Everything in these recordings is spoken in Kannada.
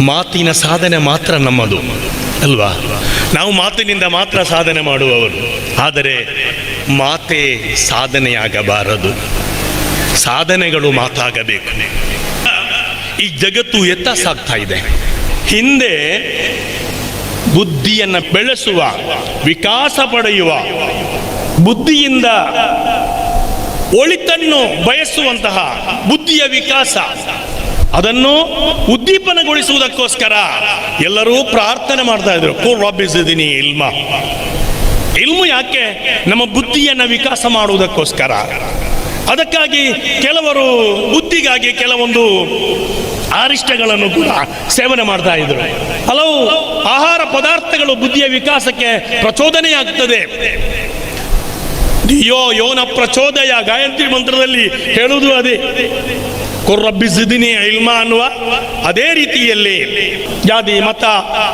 ಮಾತಿನ ಸಾಧನೆ ಮಾತ್ರ ನಮ್ಮದು, ಅಲ್ವಾ? ನಾವು ಮಾತಿನಿಂದ ಮಾತ್ರ ಸಾಧನೆ ಮಾಡುವವರು. ಆದರೆ ಮಾತೆ ಸಾಧನೆಯಾಗಬಾರದು. ಸಾಧನೆಗಳು ಮಾತಾಗಬೇಕು. ಈ ಜಗತ್ತು ಎತ್ತ ಸಾಗ್ತಾ ಇದೆ. ಹಿಂದೆ ಬುದ್ಧಿಯನ್ನು ಬೆಳೆಸುವ, ವಿಕಾಸ ಪಡೆಯುವ, ಬುದ್ಧಿಯಿಂದ ಒಳಿತನ್ನು ಬಯಸುವಂತಹ ಬುದ್ಧಿಯ ವಿಕಾಸ. ಅದನ್ನು ಉದ್ದೀಪನಗೊಳಿಸುವುದಕ್ಕೋಸ್ಕರ ಎಲ್ಲರೂ ಪ್ರಾರ್ಥನೆ ಮಾಡ್ತಾ ಇದ್ರು. ಕೂರ್ವಾಬಿಸಿದೀನಿ ಇಲ್ಮ. ಇಲ್ಮು ಯಾಕೆ? ನಮ್ಮ ಬುದ್ಧಿಯನ್ನು ವಿಕಾಸ ಮಾಡುವುದಕ್ಕೋಸ್ಕರ. ಅದಕ್ಕಾಗಿ ಕೆಲವರು ಬುದ್ಧಿಗಾಗಿ ಕೆಲವೊಂದು ಅರಿಷ್ಟಗಳನ್ನು ಕೂಡ ಸೇವನೆ ಮಾಡ್ತಾ ಇದ್ರು. ಹಲವು ಆಹಾರ ಪದಾರ್ಥಗಳು ಬುದ್ಧಿಯ ವಿಕಾಸಕ್ಕೆ ಪ್ರಚೋದನೆಯಾಗ್ತದೆ. ಯೋ ಯೋನ ಪ್ರಚೋದಯ ಗಾಯತ್ರಿ ಮಂತ್ರದಲ್ಲಿ ಹೇಳುವುದು ಅದೇ. ಕೊರ್ರಬ್ಬಿಸಿದಿನಿ ಇಲ್ಮ ಅನ್ನುವ ಅದೇ ರೀತಿಯಲ್ಲಿ ಜಾತಿ, ಮತ,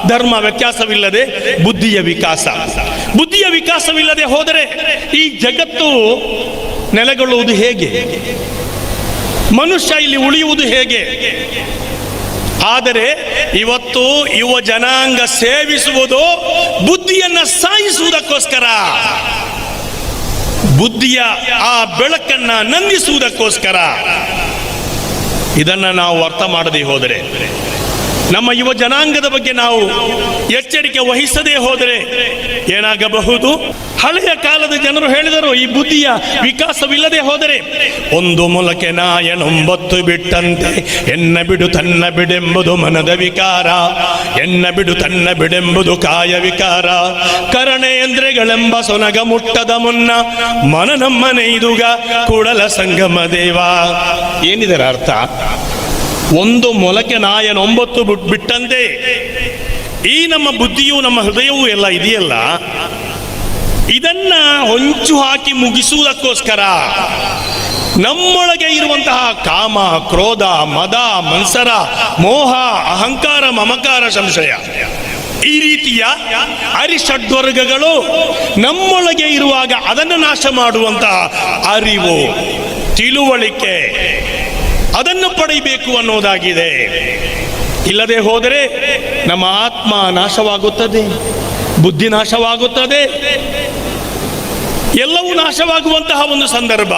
ಧರ್ಮ ವ್ಯತ್ಯಾಸವಿಲ್ಲದೆ ಬುದ್ಧಿಯ ವಿಕಾಸ. ಬುದ್ಧಿಯ ವಿಕಾಸವಿಲ್ಲದೆ ಹೋದರೆ ಈ ಜಗತ್ತು ನೆಲೆಗೊಳ್ಳುವುದು ಹೇಗೆ? ಮನುಷ್ಯ ಇಲ್ಲಿ ಉಳಿಯುವುದು ಹೇಗೆ? ಆದರೆ ಇವತ್ತು ಯುವ ಜನಾಂಗ ಸೇವಿಸುವುದು ಬುದ್ಧಿಯನ್ನ ಸಾಯಿಸುವುದಕ್ಕೋಸ್ಕರ. ಬುದ್ಧಿಯ ಆ ಬೆಳಕನ್ನ ನಂದಿಸುವುದಕ್ಕೋಸ್ಕರ. ಇದನ್ನ ನಾವು ಅರ್ಥ ಮಾಡದೆ ಹೋದರೆ ನಮ್ಮ ಯುವ ಜನಾಂಗದ ಬಗ್ಗೆ ನಾವು ಎಚ್ಚರಿಕೆ ವಹಿಸದೇ ಹೋದರೆ ಏನಾಗಬಹುದು? ಹಳೆಯ ಕಾಲದ ಜನರು ಹೇಳಿದರು, ಈ ಬುದ್ಧಿಯ ವಿಕಾಸವಿಲ್ಲದೆ ಹೋದರೆ ಒಂದು ಮೊಲಕೆ ನಾಯನೊಂಬತ್ತು ಬಿಟ್ಟಂತೆ, ಎನ್ನ ಬಿಡು ತನ್ನ ಬಿಡೆಂಬುದು ಮನದ ವಿಕಾರ, ಎನ್ನ ಬಿಡು ತನ್ನ ಬಿಡೆಂಬುದು ಕಾಯ ವಿಕಾರ. ಕರಣೇಂದ್ರಗಳೆಂಬ ಸೊನಗ ಮುಟ್ಟದ ಮುನ್ನ ಮನ ನಮ್ಮನೆಯ್ದುಗ ಕೂಡಲ ಸಂಗಮ ದೇವ. ಏನಿದರ ಅರ್ಥ? ಒಂದು ಮೊಲಕೆ ನಾಯನ ಒಂಬತ್ತು ಬಿಟ್- ಬಿಟ್ಟಂತೆ, ಈ ನಮ್ಮ ಬುದ್ಧಿಯು ನಮ್ಮ ಹೃದಯವೂ ಎಲ್ಲ ಇದೆಯಲ್ಲ? ಇದನ್ನ ಹೊಂಚು ಹಾಕಿ ಮುಗಿಸುವುದಕ್ಕೋಸ್ಕರ ನಮ್ಮೊಳಗೆ ಇರುವಂತಹ ಕಾಮ, ಕ್ರೋಧ, ಮದ, ಮನ್ಸರ, ಮೋಹ, ಅಹಂಕಾರ, ಮಮಕಾರ, ಸಂಶಯ ಈ ರೀತಿಯ ಅರಿಷಡ್ವರ್ಗಗಳು ನಮ್ಮೊಳಗೆ ಇರುವಾಗ ಅದನ್ನು ನಾಶ ಮಾಡುವಂತಹ ಅರಿವು, ತಿಳುವಳಿಕೆ ಅದನ್ನು ಪಡೆಯಬೇಕು ಅನ್ನೋದಾಗಿದೆ. ಇಲ್ಲದೆ ಹೋದರೆ ನಮ್ಮ ಆತ್ಮ ನಾಶವಾಗುತ್ತದೆ, ಬುದ್ಧಿ ನಾಶವಾಗುತ್ತದೆ ಎಲ್ಲವೂ ನಾಶವಾಗುವಂತಹ ಒಂದು ಸಂದರ್ಭ.